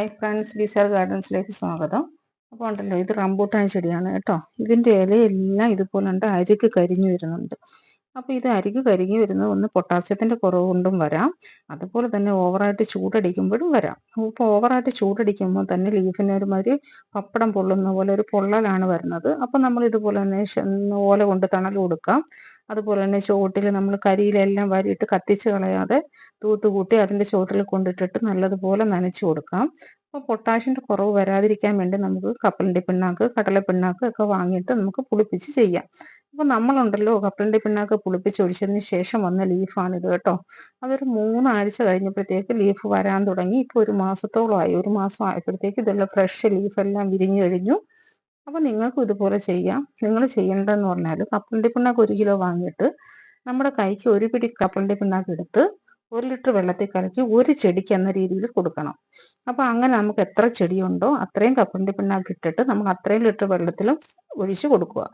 Hi friends ബിസാർ ഗാർഡൻസിലേക്ക് സ്വാഗതം. അപ്പോൾ ഉണ്ടല്ലോ ഇത് റംബൂട്ടാൻ ചെടിയാണ് കേട്ടോ. ഇതിന്റെ ഇലയെല്ലാം ഇതുപോലെ ഉണ്ട് അരിക്ക് കരിഞ്ഞു വരുന്നുണ്ട്. അപ്പോൾ ഇത് അരിക്ക് കരുകി വരുന്നത് ഒന്ന് പൊട്ടാസ്യത്തിന്റെ കുറവ് കൊണ്ടും വരാം. അതുപോലെ തന്നെ ഓവറായിട്ട് ചൂടടിക്കുമ്പോഴും വരാം. അപ്പോൾ ഓവറായിട്ട് ചൂടടിക്കുമ്പോൾ തന്നെ ലീഫിന് ഒരുമാതിരി പപ്പടം പൊള്ളുന്ന പോലെ ഒരു പൊള്ളലാണ് വരുന്നത്. അപ്പോൾ നമ്മൾ ഇതുപോലെ തന്നെ ഓല കൊണ്ട് തണൽ കൊടുക്കാം. അതുപോലെ തന്നെ ചുവട്ടിൽ നമ്മൾ കരിയിലെല്ലാം വരിയിട്ട് കത്തിച്ച് കളയാതെ തൂത്തുകൂട്ടി അതിന്റെ ചുവട്ടിൽ കൊണ്ടിട്ടിട്ട് നല്ലതുപോലെ നനച്ചു കൊടുക്കാം. അപ്പോൾ പൊട്ടാഷ്യന്റെ കുറവ് വരാതിരിക്കാൻ വേണ്ടി നമുക്ക് കപ്പലിന്റെ പിണ്ണാക്ക് കടല പിണ്ണാക്ക് ഒക്കെ വാങ്ങിയിട്ട് നമുക്ക് പുളിപ്പിച്ച് ചെയ്യാം. അപ്പോൾ നമ്മളുണ്ടല്ലോ കപ്പലിന്റെ പുളിപ്പിച്ച് ഒഴിച്ചതിന് ശേഷം വന്ന ലീഫാണ് ഇത് കേട്ടോ. അതൊരു മൂന്നാഴ്ച കഴിഞ്ഞപ്പോഴത്തേക്ക് ലീഫ് വരാൻ തുടങ്ങി. ഇപ്പോൾ ഒരു മാസത്തോളമായി. ഒരു മാസം ആയപ്പോഴത്തേക്ക് ഇതെല്ലാം ഫ്രഷ് ലീഫ് എല്ലാം വിരിഞ്ഞു കഴിഞ്ഞു. അപ്പോൾ നിങ്ങൾക്കും ഇതുപോലെ ചെയ്യാം. നിങ്ങൾ ചെയ്യേണ്ടതെന്ന് പറഞ്ഞാൽ കപ്പലിന്റെ പിണ്ണാക്ക് ഒരു കിലോ വാങ്ങിയിട്ട് നമ്മുടെ കൈക്ക് ഒരു പിടി കപ്പലിന്റെ പിണ്ണാക്ക് എടുത്ത് ഒരു ലിറ്റർ വെള്ളത്തിൽ കലക്കി ഒരു ചെടിക്ക് എന്ന രീതിയിൽ കൊടുക്കണം. അപ്പോൾ അങ്ങനെ നമുക്ക് എത്ര ചെടിയുണ്ടോ അത്രയും കപ്പലിന്റെ പിണ്ണാക്ക് ഇട്ടിട്ട് നമുക്ക് അത്രയും ലിറ്റർ വെള്ളത്തിലും ഒഴിച്ച് കൊടുക്കുക.